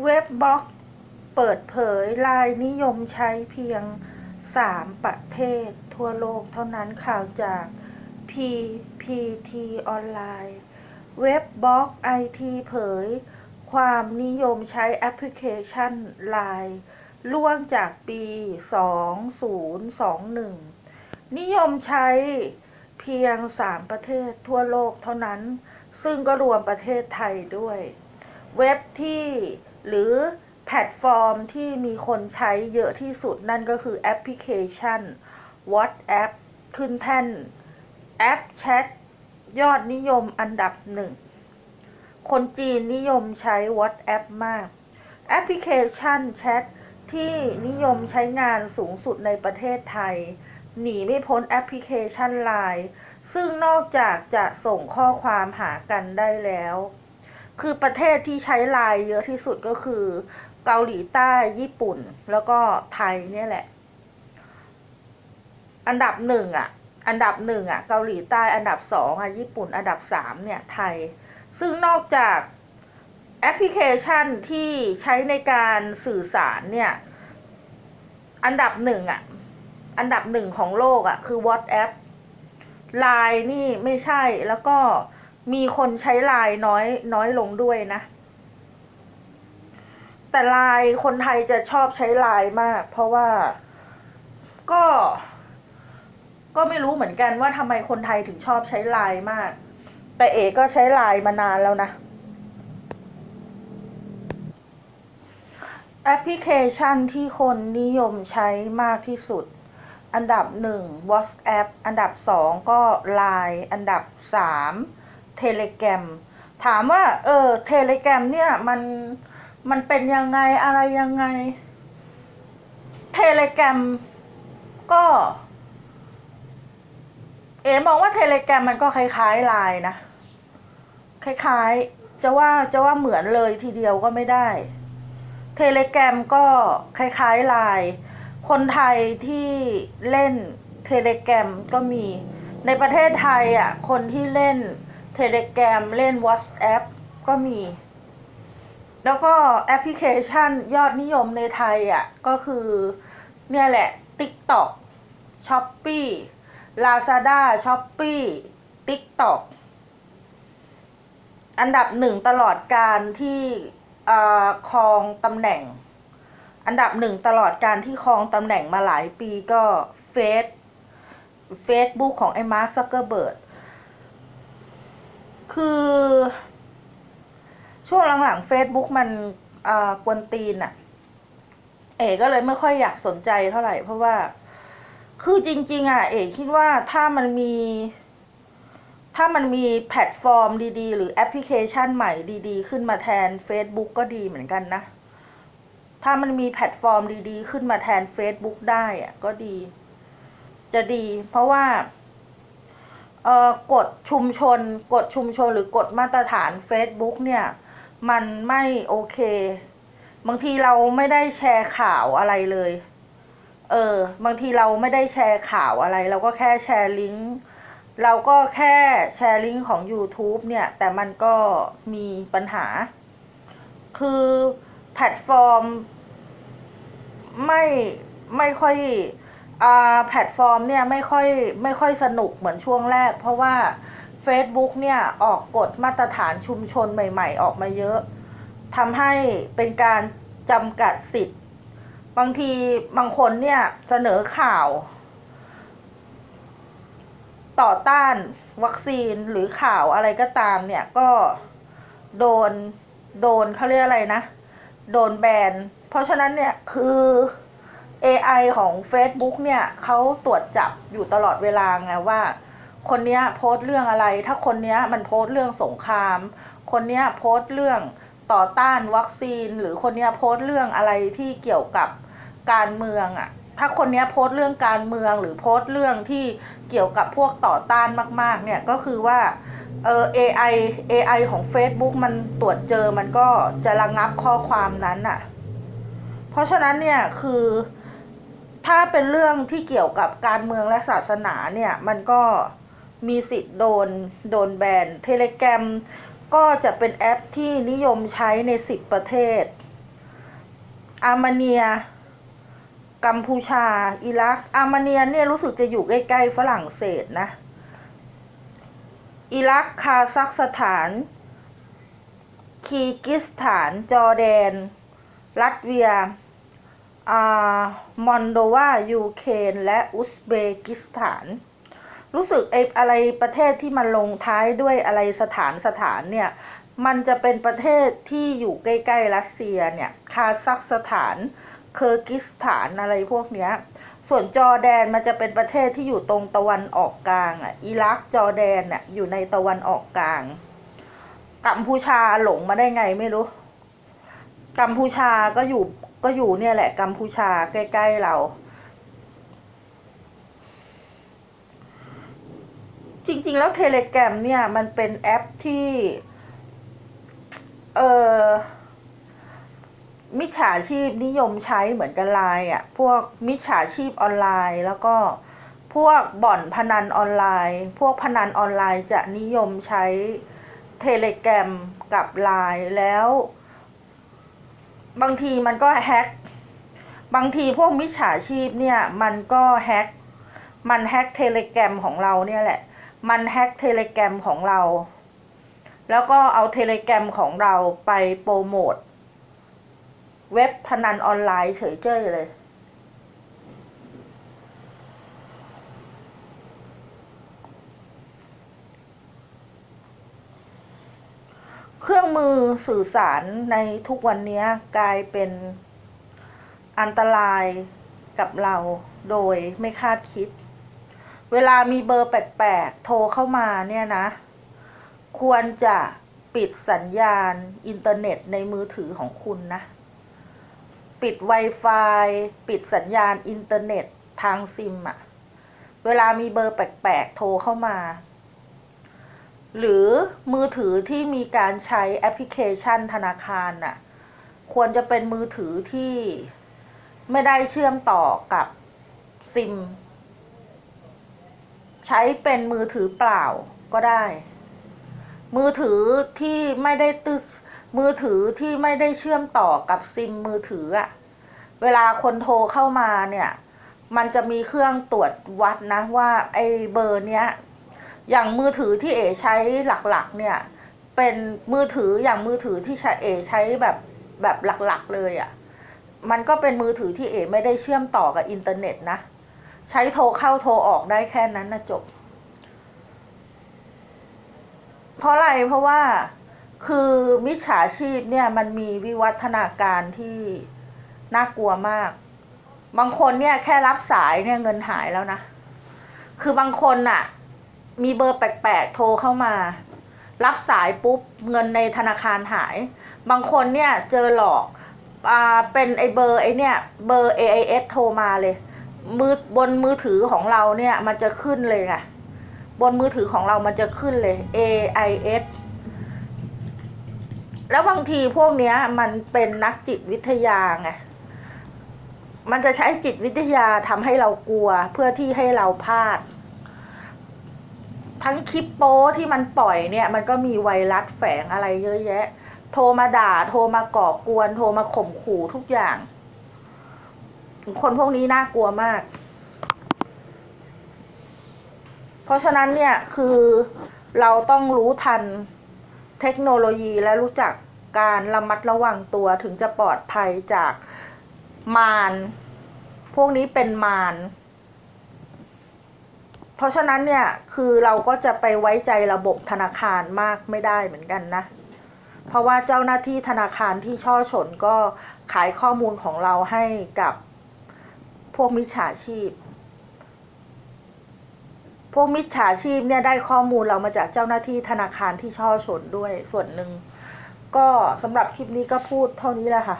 เว็บบล็อกเปิดเผยรายนิยมใช้เพียง 3 ประเทศทั่วโลกเท่านั้นข่าวจาก PPT ออนไลน์ เว็บบล็อกไอทีเผย ความนิยมใช้แอปพลิเคชัน Line ล่วงจากปี 2021 นิยมใช้เพียง 3 ประเทศทั่วโลกเท่านั้น ซึ่งก็รวมประเทศไทยด้วย เว็บที่ หรือแพลตฟอร์มที่มีคนใช้เยอะที่สุดนั่นก็คือแอปพลิเคชัน WhatsApp ขึ้นแท่นแอปแชทยอดนิยมอันดับหนึ่ง คนจีนนิยมใช้ WhatsApp มาก แอปพลิเคชันแชทที่นิยมใช้งานสูงสุดในประเทศไทย หนีไม่พ้นแอปพลิเคชัน Line ซึ่งนอกจากจะส่งข้อความหากันได้แล้ว คือประเทศที่ใช้ไลน์เยอะที่สุดก็คือ เกาหลีใต้ญี่ปุ่น แล้วก็ไทยเนี่ยแหละ อันดับหนึ่งอะ อันดับหนึ่งอะ เกาหลีใต้อันดับสองอะญี่ปุ่น อันดับสามเนี่ยไทย ซึ่งนอกจากแอปพลิเคชันที่ใช้ในการสื่อสารเนี่ย อันดับหนึ่งอะ อันดับหนึ่งของโลกอะ คือ WhatsApp ไลน์นี่ไม่ใช่แล้วก็ มีคนใช้ไลน์น้อยน้อยลงด้วยนะ แต่ไลน์คนไทยจะชอบใช้ไลน์มาก เพราะว่าก็ ก็ไม่รู้เหมือนกันว่าทำไมคนไทยถึงชอบใช้ไลน์มาก แต่เอก็ใช้ไลน์มานานแล้วนะแอปพลิเคชันที่คนนิยมใช้มากที่สุด อันดับหนึ่ง WhatsApp อันดับสองก็ Line อันดับสาม Telegram ถามว่า เออ Telegram เนี่ยมันมันเป็นยังไงอะไรยังไง Telegram ก็ เอ๋มองว่า Telegram มันก็คล้ายๆ Line นะคล้ายๆ จะว่าจะว่าเหมือนเลยทีเดียวก็ไม่ได้ เทเลแกรมก็คล้ายๆไลน์คนไทยที่เล่นเทเลแกรมก็มีในประเทศไทยอะ คนที่เล่น เทเลแกรมเล่น WhatsApp ก็มี แล้วก็แอปพลิเคชันยอดนิยมในไทยอะ ก็คือ เนี่ยแหละ TikTok Shopee Lazada Shopee TikTok อันดับหนึ่งตลอดการที่ครองตำแหน่ง อันดับหนึ่งตลอดการที่ครองตำแหน่งมาหลายปีก็เฟซเฟซบุ๊กของไอ้มาร์คซักเกอร์เบิร์ด คือ ช่วงหลังๆ Facebook มันอ่ากวนตีนอะเอ๋ก็เลยไม่ค่อยอยากสนใจเท่าไหร่ เพราะว่า คือจริง ๆ อะ เอ๋คิดว่าถ้ามันมี ถ้ามันมีแพลตฟอร์มดีๆ หรือแอปพลิเคชันใหม่ดีๆ ขึ้นมาแทน Facebook ก็ดีเหมือนกันนะ ถ้ามันมีแพลตฟอร์มดีๆ ขึ้นมาแทน Facebook ได้อะก็ดี จะดี เพราะว่า เอ่อกฎชุมชนกฎชุมชนหรือกฎมาตรฐาน Facebook เนี่ย มันไม่โอเค บางทีเราไม่ได้แชร์ข่าวอะไรเลย เออ บางทีเราไม่ได้แชร์ข่าวอะไร เราก็แค่แชร์ลิงก์เราก็แค่แชร์ลิงก์ของ YouTube เนี่ย แต่มันก็มีปัญหา คือแพลตฟอร์ม ไม่ไม่ค่อย แพลตฟอร์มเนี่ยไม่ค่อยไม่ค่อยสนุกเหมือนช่วงแรก เพราะว่า Facebook เนี่ยออกกฎมาตรฐานชุมชนใหม่ ๆ ออกมาเยอะทำให้เป็นการจำกัดสิทธิ์ บางทีบางคนเนี่ยเสนอข่าว ต่อต้านวัคซีนหรือข่าวอะไรก็ตามเนี่ยก็โดนโดนเขาเรียกอะไรนะ โดนแบน เพราะฉะนั้นเนี่ยคือ AI ของ Facebook เนี่ยเขาตรวจจับอยู่ตลอดเวลาไงว่า คนเนี้ยโพสต์เรื่องอะไร ถ้าคนเนี้ยมันโพสต์เรื่องสงคราม คนเนี้ยโพสต์เรื่องต่อต้านวัคซีน หรือคนเนี้ยโพสต์เรื่องอะไรที่เกี่ยวกับการเมืองอะ่ะถ้าคนเนี้ยโพสต์เรื่องการเมืองหรือโพสต์เรื่องที่เกี่ยวกับพวกต่อต้านมาก ๆ เนี่ยก็คือว่าเออ AI AI ของ Facebook มันตรวจเจอมันก็จะระงับข้อความนั้นอะเพราะฉะนั้นเนี่ยคือ ถ้าเป็นเรื่องที่เกี่ยวกับการเมืองและศาสนาเนี่ย มันก็มีสิทธิ์โดนโดนแบนเทเลแกรมก็จะเป็นแอปที่นิยมใช้ใน 10 ประเทศ อาร์มาเนีย กัมพูชา อิรัก อาร์มาเนียเนี่ยรู้สึกจะอยู่ใกล้ ๆ ฝรั่งเศสนะ อิรัก คาซัคสถาน คีกิสถาน จอร์แดน รัสเวีย มอนโดวายูเครนและอุซเบกิสถาน รู้สึกไอ้อะไรประเทศที่มันลงท้ายด้วยอะไรสถานสถานเนี่ย มันจะเป็นประเทศที่อยู่ใกล้ๆรัสเซียเนี่ย คาซัคสถาน เคอร์กิสถานอะไรพวกเนี้ย ส่วนจอร์แดนมันจะเป็นประเทศที่อยู่ตรงตะวันออกกลางอะ อิรักจอร์แดนน่ะอยู่ในตะวันออกกลาง กัมพูชาหลงมาได้ไงไม่รู้ กัมพูชาก็อยู่ ก็อยู่เนี่ยแหละกัมพูชาใกล้ ๆเรา จริง ๆ แล้วเทเลแกรมเนี่ย มันเป็นแอปที่ เออมิจฉาชีพนิยมใช้เหมือนกันไลน์อะ พวกมิจฉาชีพออนไลน์แล้วก็พวกบ่อนพนันออนไลน์ พวกพนันออนไลน์จะนิยมใช้เทเลแกรมกับไลน์แล้ว บางทีมันก็แฮ็ก บางทีพวกมิจฉาชีพเนี่ย มันก็แฮ็ก มันแฮ็กเทเลแกรมของเราเนี่ยแหละ มันแฮ็กเทเลแกรมของเรา แล้วก็เอาเทเลแกรมของเราไปโปรโมท เว็บพนันออนไลน์เฉยเจ้ยเลย เครื่องมือ สื่อสารในทุกวันนี้กลายเป็นอันตรายกับเราโดยไม่คาดคิด เวลามีเบอร์แปลกๆโทรเข้ามาเนี่ยนะ ควรจะปิดสัญญาณอินเทอร์เน็ตในมือถือของคุณนะ ปิด Wi-Fi ปิดสัญญาณอินเทอร์เน็ตทางซิมอะเวลามีเบอร์แปลกๆโทรเข้ามา หรือมือถือที่มีการใช้แอปพลิเคชันธนาคารน่ะ ควรจะเป็นมือถือที่ไม่ได้เชื่อมต่อกับซิม ใช้เป็นมือถือเปล่าก็ได้ มือถือที่ไม่ได้ตึกมือถือที่ไม่ได้เชื่อมต่อกับซิมมือถืออะเวลาคนโทรเข้ามาเนี่ย มันจะมีเครื่องตรวจวัดนะว่าไอ้เบอร์เนี้ย อย่างมือถือที่เอใช้หลักๆ เนี่ย เป็นมือถืออย่างมือถือที่ใช้เอใช้แบบแบบหลักๆเลยอะ่ะ มันก็เป็นมือถือที่เอไม่ได้เชื่อมต่อกับอินเทอร์เน็ตนะ ใช้โทรเข้าโทรออกได้แค่นั้นนะจบ เพราะอะไรเพราะว่าคือมิจฉาชีพเนี่ยมันมีวิวัฒนาการที่น่ากลัวมาก บางคนเนี่ยแค่รับสายเนี่ยเงินหายแล้วนะ คือบางคนน่ะ มีเบอร์แปลกๆโทรเข้ามา รับสายปุ๊บเงินในธนาคารหาย บางคนเนี่ยเจอหลอกอ่าเป็นไอเบอร์ไอเนี่ยเบอร์ AIS โทรมาเลย มือบนมือถือของเราเนี่ยมันจะขึ้นเลยไงบนมือถือของเรามันจะขึ้นเลย AIS แล้วบางทีพวกเนี้ยมันเป็นนักจิตวิทยาไง มันจะใช้จิตวิทยาทำให้เรากลัวเพื่อที่ให้เราพลาด ทั้งคลิปโป้ที่มันปล่อยเนี่ย มันก็มีไวรัสแฝงอะไรเยอะแยะ โทรมาด่า โทรมาก่อกวน โทรมาข่มขู่ทุกอย่าง คนพวกนี้น่ากลัวมาก เพราะฉะนั้นเนี่ยคือเราต้องรู้ทันเทคโนโลยีและรู้จักการระมัดระวังตัวถึงจะปลอดภัยจากมารพวกนี้เป็นมาร ราะฉะนั้นเนี่ยคือเราก็จะไปไว้ใจระบบธนาคารมากไม่ได้เหมือนกันนะ เพราะว่าเจ้าหน้าที่ธนาคารที่ช่อฉนก็ขายข้อมูลของเราให้กับพวกมิจฉาชีพ พวกมิจฉาชีพเนี่ยได้ข้อมูลเรามาจากเจ้าหน้าที่ธนาคารที่ช่อฉนด้วยส่วนหนึ่ง ก็สำหรับคลิปนี้ก็พูดเท่านี้แหละค่ะ